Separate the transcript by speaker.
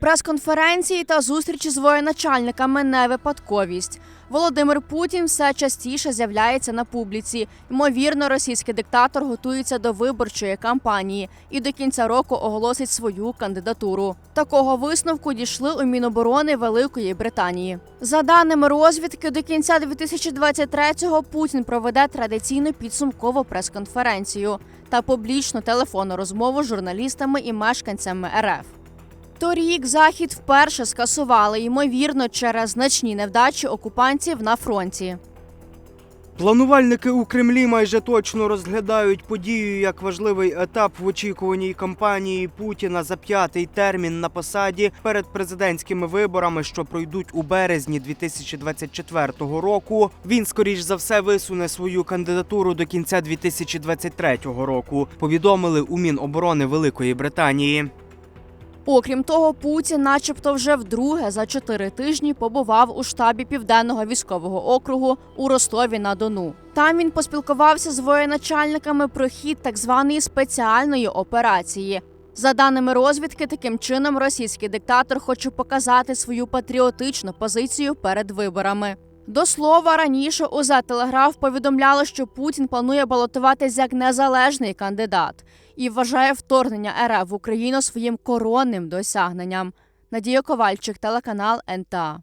Speaker 1: Прес-конференції та зустрічі з воєначальниками не випадковість. Володимир Путін все частіше з'являється на публіці. Ймовірно, російський диктатор готується до виборчої кампанії і до кінця року оголосить свою кандидатуру. Такого висновку дійшли у Міноборони Великої Британії. За даними розвідки, до кінця 2023-го Путін проведе традиційну підсумкову прес-конференцію та публічну телефонну розмову з журналістами і мешканцями РФ. Торік захід вперше скасували, ймовірно, через значні невдачі окупантів на фронті.
Speaker 2: Планувальники у Кремлі майже точно розглядають подію як важливий етап в очікуваній кампанії Путіна за п'ятий термін на посаді перед президентськими виборами, що пройдуть у березні 2024 року. Він скоріш за все висуне свою кандидатуру до кінця 2023 року. Повідомили у Міноборони Великої Британії.
Speaker 1: Окрім того, Путін, начебто, вже вдруге за чотири тижні побував у штабі південного військового округу у Ростові на Дону. Там він поспілкувався з воєначальниками про хід так званої спеціальної операції. За даними розвідки, таким чином російський диктатор хоче показати свою патріотичну позицію перед виборами. До слова, раніше УЗ Телеграф повідомляло, що Путін планує балотуватись як незалежний кандидат і вважає вторгнення РФ в Україну своїм коронним досягненням. Надія Ковальчик, телеканал НТА.